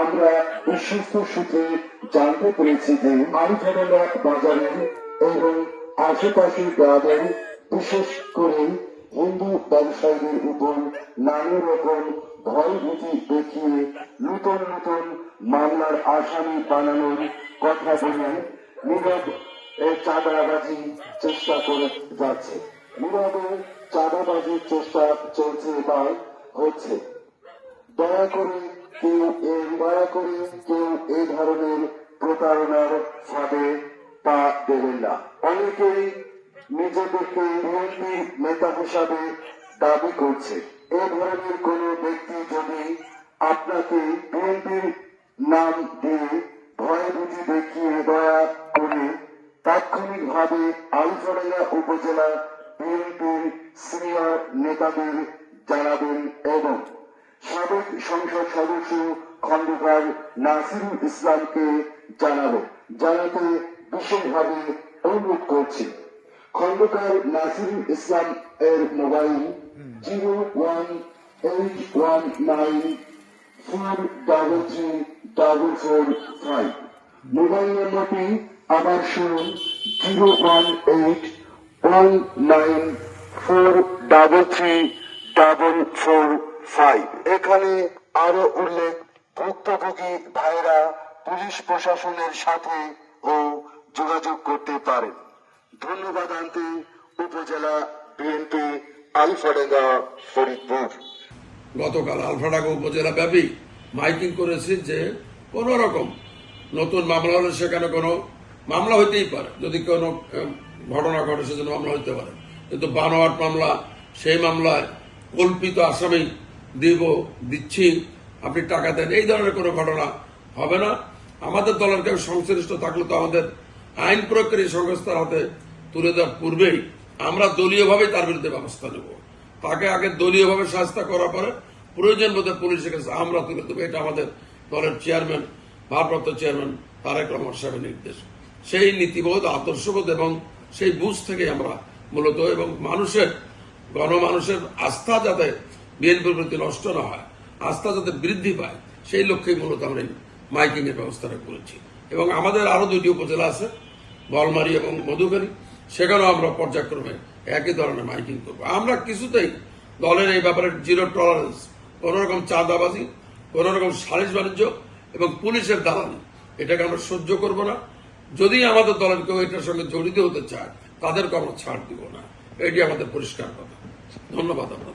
আমরা বিশ্বস্ত সূত্রে জানতে পেরেছি যে আরিফাডাঙ্গা বাজারের এবং আশেপাশের গ্রামের বিশেষ করে হিন্দু ব্যবসায়ীদের উপর নানা রকম ভয় ভীতি দেখিয়ে নতুন নতুন মামলার আসামি বানানোর কথা বলে নীরব চাঁদাবাজি চেষ্টা করে যাচ্ছে। নীরবে চাঁদাবাজির চেষ্টা চলছে বা হচ্ছে। দয়া করে কেউ এ দয়া করে কেউ এই ধরনের প্রতারণার ফাঁদে পা দেবেন না অনেকেই নিজেদেরকে বিএনপি নেতা হিসাবে দাবি করছে এ ধরনের কোন ব্যক্তি যদি আপনাকে বিএনপির নাম দিয়ে ভয় ভয়ভীতি দেখিয়ে দয়া করে তাৎক্ষণিকভাবে আলফাডাঙ্গা উপজেলা বিএনপির সিনিয়র নেতাদের জানাবেন এবং সাবেক সংসদ সদস্য খন্দকার নাসিরুল ইসলামকে জানাব জানাতে বিশেষভাবে অনুরোধ করছি। খন্দকার নাসিরুল ইসলাম এর mobile zero one eight one nine four double three double four five. Mobile নম্বরটি আবার শুনুন, zero one eight one nine four double three double four five. এখানে আরও উল্লেখ ভুক্তভোগী ভাইরা পুলিশ প্রশাসনের সাথে ও যোগাযোগ করতে পারেন। ধন্যবাদ আনতে উপজেলা বিএনপি আলফাডাঙ্গা ফরিদপুর। গতকাল আলফাডাঙ্গা উপজেলা ব্যাপী মাইকিং করেছি যে কোন রকম নতুন মামলা হলে সেখানে কোনো মামলা হইতেই পারে। যদি কোনো ঘটনা ঘটে সেজন্য মামলা হইতে পারে। কিন্তু বানোয়াট মামলা, সেই মামলায় কল্পিত আসামি দিব, দিচ্ছি, আপনি টাকা দেন। এই ধরনের কোনো ঘটনা হবে না। আমাদের দলের কেউ সংশ্লিষ্ট থাকলে তো আমাদের আইন প্রয়োগকারী সংস্থার হাতে তুলে দেওয়ার পূর্বেই আমরা দলীয়ভাবে তার বিরুদ্ধে ব্যবস্থা নেব। তাকে আগে দলীয়ভাবে শাস্তা করার পরে প্রয়োজন বোধে পুলিশের কাছে আমরা তুলে দেবো। এটা আমাদের দলের চেয়ারম্যান, ভারপ্রাপ্ত চেয়ারম্যান তারেক রহমান সাহেবের নির্দেশ। সেই নীতিবোধ, আদর্শবোধ এবং সেই বুঝ থেকে আমরা মূলত এবং মানুষের, গণমানুষের আস্থা যাতে বিএনপির প্রতি নষ্ট না হয়, আস্থা যাতে বৃদ্ধি পায়, সেই লক্ষ্যেই মূলত আমরা মাইকিং এর ব্যবস্থাটা করেছি। এবং আমাদের আরও দুটি উপজেলা আছে, বলমারি এবং মধুকারী সেখানেও আমরা পর্যায়ক্রমে একই ধরনের মাইকিং করব। আমরা কিছুতেই দলের এই ব্যাপারে জিরো টলারেন্স কোন রকম চাঁদাবাজি কোন রকম সালিশ বাণিজ্য এবং পুলিশের দালালি, এটাকে আমরা সহ্য করব না। যদি আমাদের দলের কেউ এটার সঙ্গে জড়িত হতে চায়, তাদেরকে আমরা ছাড় দিব না। এটি আমাদের পরিষ্কার কথা। ধন্যবাদ আপনাদের।